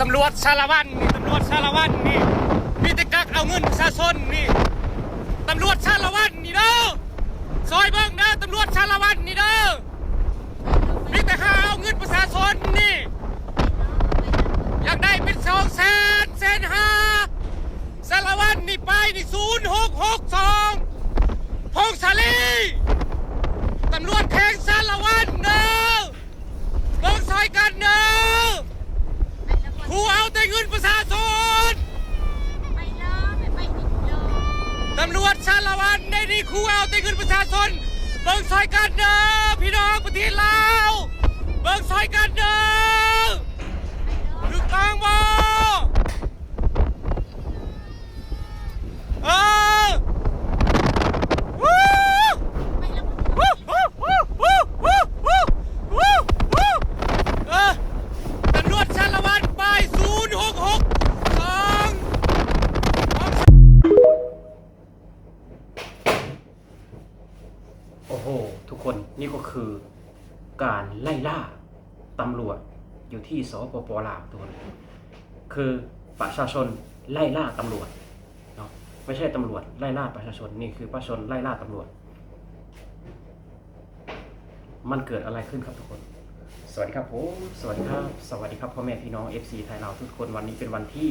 ตำรวจชาละวันนี่ตำรวจชาละวันนี่มีแต่กักเอาเงินประชาชนนี่ตำรวจชาละวันนี่เด้อซอยเบิ่งเด้อตำรวจชาละวันนี่เด้อมีแต่หาเอาเงินประชาชนนี่อยากได้เป็นสองแสนแสนห้าสารวัตรนี่ไปนี่ศูนย์หกหกสองพงศาลี God, no! อ้โห ทุกคนนี่ก็คือการไล่ล่าตำรวจอยู่ที่สปปลาวทุกคนคือประชาชนไล่ล่าตำรวจเนาะไม่ใช่ตำรวจไล่ล่าประชาชนนี่คือประชาชนไล่ล่าตำรวจ มันเกิดอะไรขึ้นครับทุกคน สวัสดีครับผมสวัสดีครับ สวัสดีครับพ่อแม่พี่น้อง FC ไทยเราวทุกคนวันนี้เป็นวันที่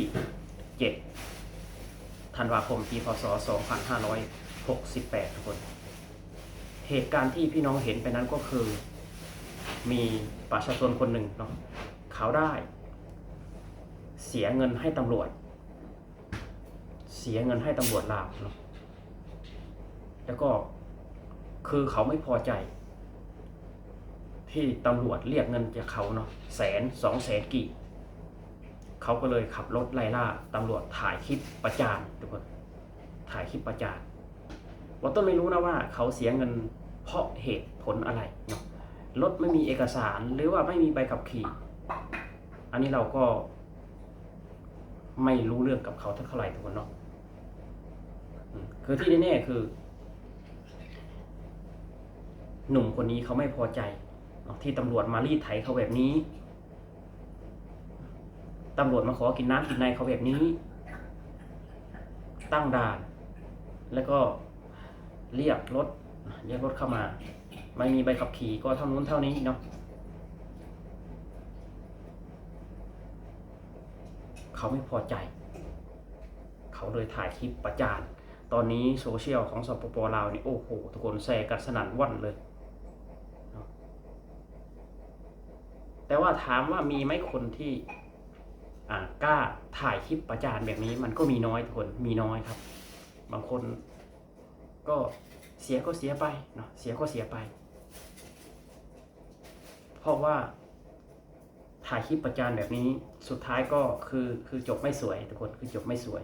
7 ธันวาคมปีพศ 2568 ทุกคน เหตุการณ์ที่พี่น้องเห็นไปนั้นก็คือ มีประชาชนคนหนึ่งเนาะเขาได้ เสียเงินให้ตำรวจ เสียเงินให้ตำรวจลาวเนาะแล้วก็คือเขาไม่พอใจ ที่ตำรวจเรียกเงินจากเขาเนาะแสนสองแสนกี่เขาก็เลยขับรถไล่ล่าตำรวจถ่ายคลิปประจานทุกคนถ่ายคลิปประจาน ว่าต้นไม่รู้นะว่าเขาเสียเงินเพราะเหตุผลอะไรรถไม่มีเอกสารหรือว่าไม่มีใบขับขี่ อันนี้เราก็ ไม่รู้เรื่องกับเขาเท่าไหร่ทุกคนเนาะคือที่แน่ๆคือ หนุ่มคนนี้เขาไม่พอใจที่ตำรวจมารีดไถเขาแบบนี้ตำรวจมาขอกินน้ำกินในเขาแบบนี้ ตั้งด่าน แล้วก็ เรียกรถเรียกรถเข้ามา ไม่มีใบขับขี่ก็เท่านู้นเท่านี้เนาะเขาไม่พอใจ เขาเลยถ่ายคลิปประจาน ตอนนี้โซเชียลของสปปลาวนี่โอ้โหทุกคนแชร์กันสนั่นหวันเลย แต่ว่าถามว่ามีไหมคนที่กล้าถ่ายคลิปประจานแบบนี้มันก็มีน้อยทุกคนมีน้อยครับ บางคน ก็เสียก็เสียไปเนาะเสียก็เสียไป เพราะว่าถ่ายคลิปประจานแบบนี้สุดท้ายก็คือคือจบไม่สวยทุกคนคือจบไม่สวย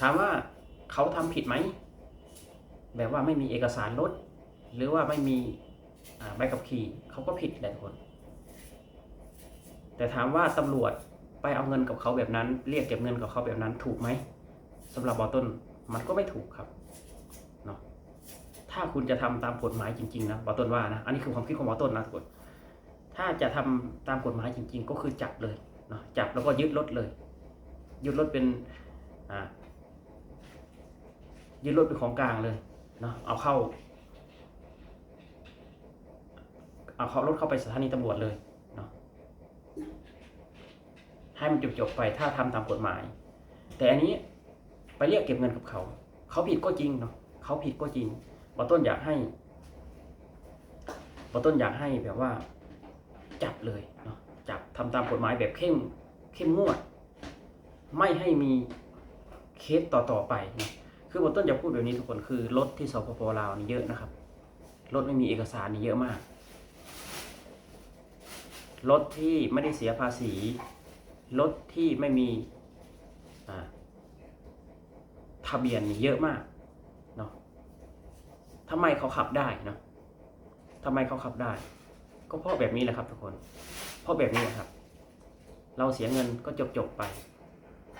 ถามว่าเขาทำผิดไหม แบบว่าไม่มีเอกสารรถ หรือว่าไม่มีใบขับขี่เขาก็ผิดแหละทุกคน แต่ถามว่าตำรวจไปเอาเงินกับเขาแบบนั้น เรียกเก็บเงินกับเขาแบบนั้นถูกไหม สำหรับบอต้นมันก็ไม่ถูกครับเนาะถ้าคุณจะทำตามกฎหมายจริงๆนะบอต้นว่านะอันนี้คือความคิดของบอต้นนะทุกคนถ้าจะทำตามกฎหมายจริง ๆ ก็คือจับเลยเนาะจับแล้วก็ยึดรถเลย ยึดรถเป็นอ่ายึดรถเป็นของกลางเลยเนาะเอาเข้าเอาเขารถเข้าไปสถานีตำรวจเลยเนาะให้มันจบๆไปถ้าทำตามกฎหมาย แต่อันนี้ ไปเรียกเก็บเงินกับเขา เขาผิดก็จริงเนาะเขาผิดก็จริงบอต้นอยากให้บอต้นอยากให้แบบว่า จับเลยเนาะจับทำตามกฎหมายแบบเข้มเข้มงวด ไม่ให้มีเคสต่อๆไปนะคือบอต้นอยากพูดแบบนี้ทุกคนคือรถที่สปปลาวนี่เยอะนะครับรถไม่มีเอกสารนี่เยอะมากรถที่ไม่ได้เสียภาษีรถที่ไม่มีอ่า ทะเบียนนี่เยอะมากเนาะทำไมเขาขับได้เนาะทำไมเขาขับได้ ก็เพราะแบบนี้แหละครับทุกคน เพราะแบบนี้แหละครับ เราเสียเงินก็จบจบๆไป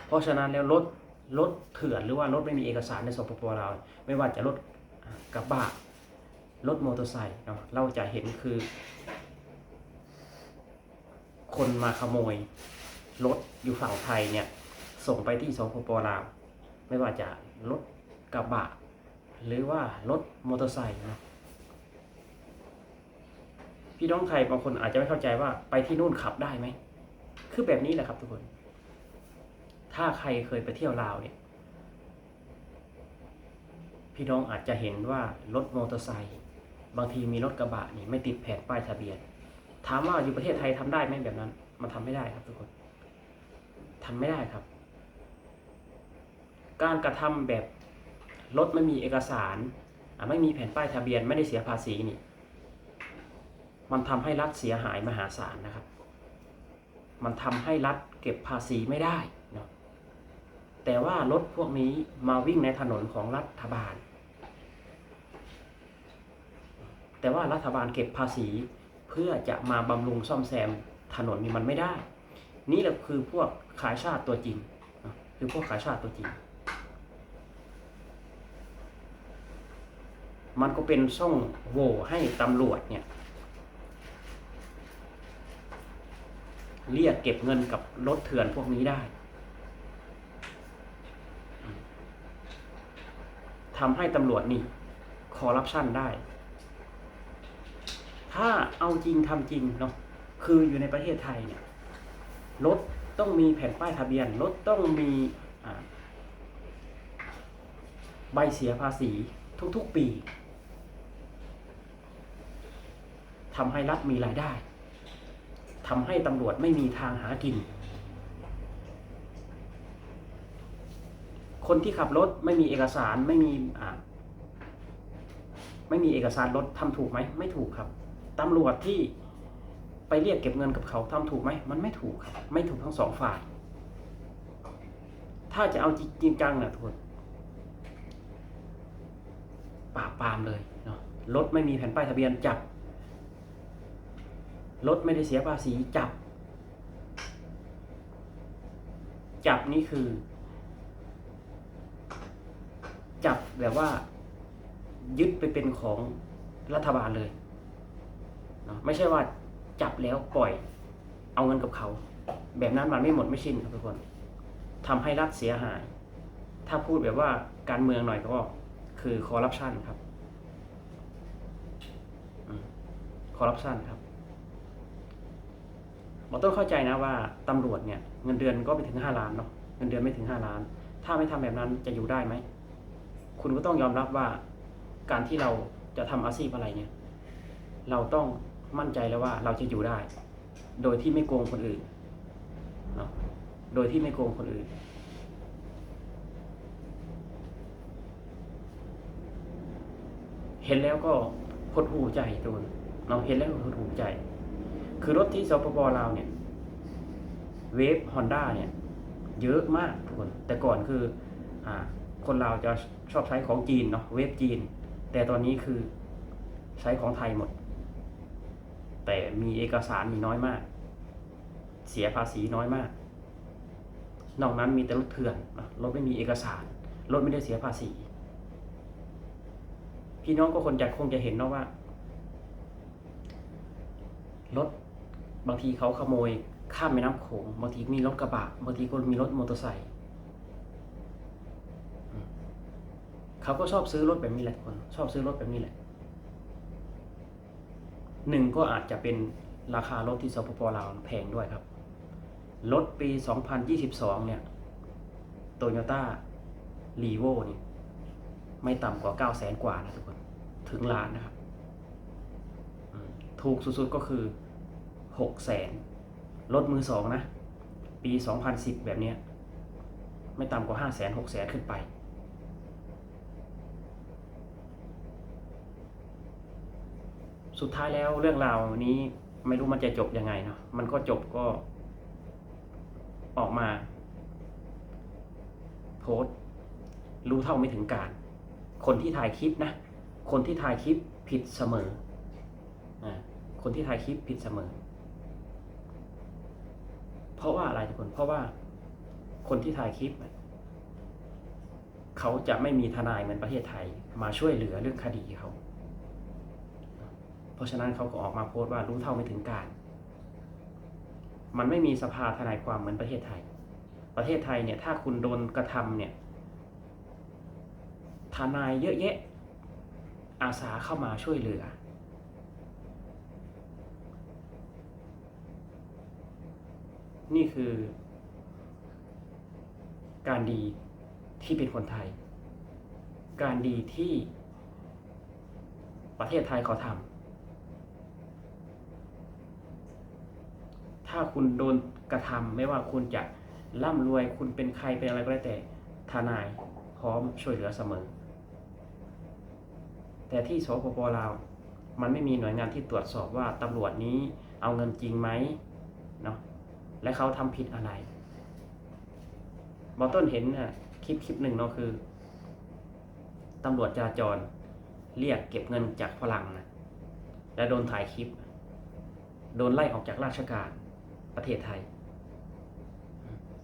เพราะฉะนั้นแล้วรถรถเถื่อนหรือว่ารถไม่มีเอกสารในสปปลาวไม่ว่าจะรถกระบะรถมอเตอร์ไซค์เนาะเราจะเห็นคือ คนมาขโมยรถอยู่ฝั่งไทยเนี่ย ส่งไปที่สปปลาว ไม่ว่าจะรถกระบะ หรือว่ารถมอเตอร์ไซค์นะพี่น้องไทยบางคนอาจจะไม่เข้าใจว่าไปที่นู่นขับได้ไหม คือแบบนี้แหละครับทุกคน ถ้าใครเคยไปเที่ยวลาวเนี่ย พี่น้องอาจจะเห็นว่ารถมอเตอร์ไซค์บางทีมีรถกระบะนี่ไม่ติดแผ่นป้ายทะเบียน ถามว่าอยู่ประเทศไทยทำได้ไหมแบบนั้น มันทำไม่ได้ครับทุกคนทำไม่ได้ครับ การกระทำแบบรถไม่มีเอกสาร ไม่มีแผ่นป้ายทะเบียนไม่ได้เสียภาษีนี่ มันทำให้รัฐเสียหายมหาศาลนะครับ มันทำให้รัฐเก็บภาษีไม่ได้นะแต่ว่ารถพวกนี้มาวิ่งในถนนของรัฐบาล แต่ว่ารัฐบาลเก็บภาษีเพื่อจะมาบำรุงซ่อมแซมถนนนี่มันไม่ได้ นี่แหละคือพวกขายชาติตัวจริง คือพวกขายชาติตัวจริง มันก็เป็นช่องโหว่ให้ตำรวจเนี่ย เรียกเก็บเงินกับรถเถื่อนพวกนี้ได้ทำให้ตำรวจนี่คอร์รัปชันได้ ถ้าเอาจริงทำจริงเนาะ คืออยู่ในประเทศไทยเนี่ย รถต้องมีแผ่นป้ายทะเบียน รถต้องมีใบเสียภาษีทุกๆปี ทำให้รัฐมีรายได้ทำให้ตำรวจไม่มีทางหากิน คนที่ขับรถไม่มีเอกสารไม่มีอ่าไม่มีเอกสารรถทำถูกไหมไม่ถูกครับตำรวจที่ไปเรียกเก็บเงินกับเขาทำถูกไหมมันไม่ถูกครับ ไม่ถูกทั้งสองฝ่าย ถ้าจะเอาจริงจังนะทุกคนปราบปรามเลยเนาะรถไม่มีแผ่นป้ายทะเบียนจับ รถไม่ได้เสียภาษีจับ จับนี่คือ จับแบบว่า ยึดไปเป็นของรัฐบาลเลยเนาะไม่ใช่ว่าจับแล้วปล่อย เอาเงินกับเขา แบบนั้นมันไม่หมดไม่สิ้นครับทุกคนทำให้รัฐเสียหาย ถ้าพูดแบบว่าการเมืองหน่อยก็คือคอร์รัปชันครับคอร์รัปชันครับ เราต้องเข้าใจนะว่าตำรวจเนี่ยเงินเดือนก็ไม่ถึงห้าล้านเนาะเงินเดือนไม่ถึงห้าล้าน ถ้าไม่ทำแบบนั้นจะอยู่ได้ไหม คุณก็ต้องยอมรับว่าการที่เราจะทำอาชีพอะไรเนี่ย เราต้องมั่นใจแล้วว่าเราจะอยู่ได้ โดยที่ไม่โกงคนอื่นเนาะโดยที่ไม่โกงคนอื่นเห็นแล้วก็หดหูใจทุนเนาะเห็นแล้วก็หดหูใจ คือรถที่สปปลาวเนี่ยเวฟฮอนด้าเนี่ยเยอะมากทุกคน แต่ก่อนคืออ่าคนเราวจะชอบใช้ของจีนเนาะเวฟจีน แต่ตอนนี้คือใช้ของไทยหมด แต่มีเอกสารมีน้อยมาก เสียภาษีน้อยมาก นอกนั้นมีแต่รถเถื่อนรถไม่มีเอกสารรถไม่ได้เสียภาษี พี่น้องก็คนจะคงจะเห็นเนาะว่ารถ บางทีเขาขโมยข้ามแม่น้ำโขงบางทีมีรถกระบะบางทีก็มีรถมอเตอร์ไซค์เขาก็ชอบซื้อรถแบบนี้แหละคน ชอบซื้อรถแบบนี้แหละหนึ่งก็อาจจะเป็นราคารถที่สปปลาวแพงด้วยครับ รถปี 2022 เนี่ยโตโยต้ารีโวเนี่ยไม่ต่ำกว่า 9 0 0แสนกว่านะทุกคน ถึงล้านนะครับ ถูกสุดๆก็คือ 6แสนรถมือสองนะ ปี 2010 แบบเนี้ยไม่ต่ำกว่า5แสน6แสนขึ้นไป สุดท้ายแล้วเรื่องราวนี้ไม่รู้มันจะจบยังไงเนาะมันก็จบก็ออกมา โพสต์รู้เท่าไม่ถึงการ คนที่ถ่ายคลิปนะ คนที่ถ่ายคลิปผิดเสมอ คนที่ถ่ายคลิปผิดเสมอ เพราะว่าอะไรทุกคน เพราะว่าคนที่ถ่ายคลิปเนี่ยเขาจะไม่มีทนายเหมือนประเทศไทย มาช่วยเหลือเรื่องคดีเขา เพราะฉะนั้นเขาก็ออกมาโพสต์ว่ารู้เท่าไม่ถึงการ มันไม่มีสภาทนายความเหมือนประเทศไทย ประเทศไทยเนี่ย ถ้าคุณโดนกระทำเนี่ยทนายเยอะแยะ อาสาเข้ามาช่วยเหลือ นี่คือ การดีที่เป็นคนไทย การดีที่ประเทศไทยเขาทำถ้าคุณโดนกระทำไม่ว่าคุณจะร่ำรวยคุณเป็นใครเป็นอะไรก็แล้วแต่ทนายพร้อมช่วยเหลือเสมอ แต่ที่สปปลาวมันไม่มีหน่วยงานที่ตรวจสอบว่าตำรวจนี้เอาเงินจริงไหมเนาะ และเขาทำผิดอะไรบอต้นเห็นน่ะคลิปคลิปหนึ่งเนาะคือตำรวจจราจรเรียกเก็บเงินจากฝรั่งนะแล้วโดนถ่ายคลิป โดนไล่ออกจากราชการประเทศไทย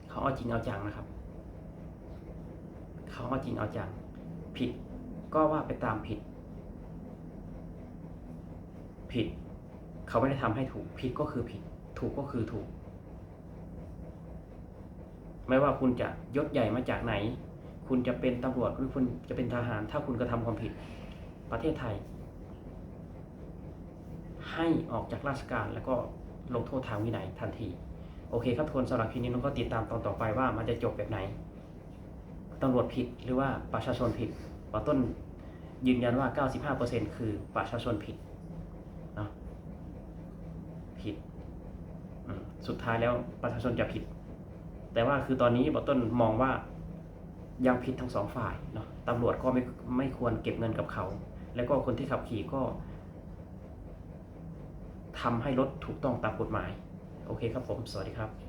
เขาเอาจริงเอาจังนะครับ เขาเอาจริงเอาจัง ผิดก็ว่าไปตามผิด ผิด เขาไม่ได้ทำให้ถูก ผิดก็คือผิด ถูกก็คือถูก ไม่ว่าคุณจะยศใหญ่มาจากไหน คุณจะเป็นตำรวจหรือคุณจะเป็นทหาร ถ้าคุณกระทำความผิดประเทศไทย ให้ออกจากราชการแล้วก็ลงโทษทางวินัยทันที โอเคครับทุกคนสำหรับคลิปนี้น้องก็ติดตามตอนต่อไปว่ามันจะจบแบบไหนตำรวจผิดหรือว่าประชาชนผิดปอต้นยืนยันว่า 95%คือประชาชนผิดเนาะผิด สุดท้ายแล้วประชาชนจะผิด แต่ว่าคือตอนนี้บอต้นมองว่ายังผิดทั้งสองฝ่ายเนาะตำรวจก็ไม่ไม่ควรเก็บเงินกับเขา แล้วก็คนที่ขับขี่ก็ทำให้รถถูกต้องตามกฎหมาย โอเคครับผม สวัสดีครับ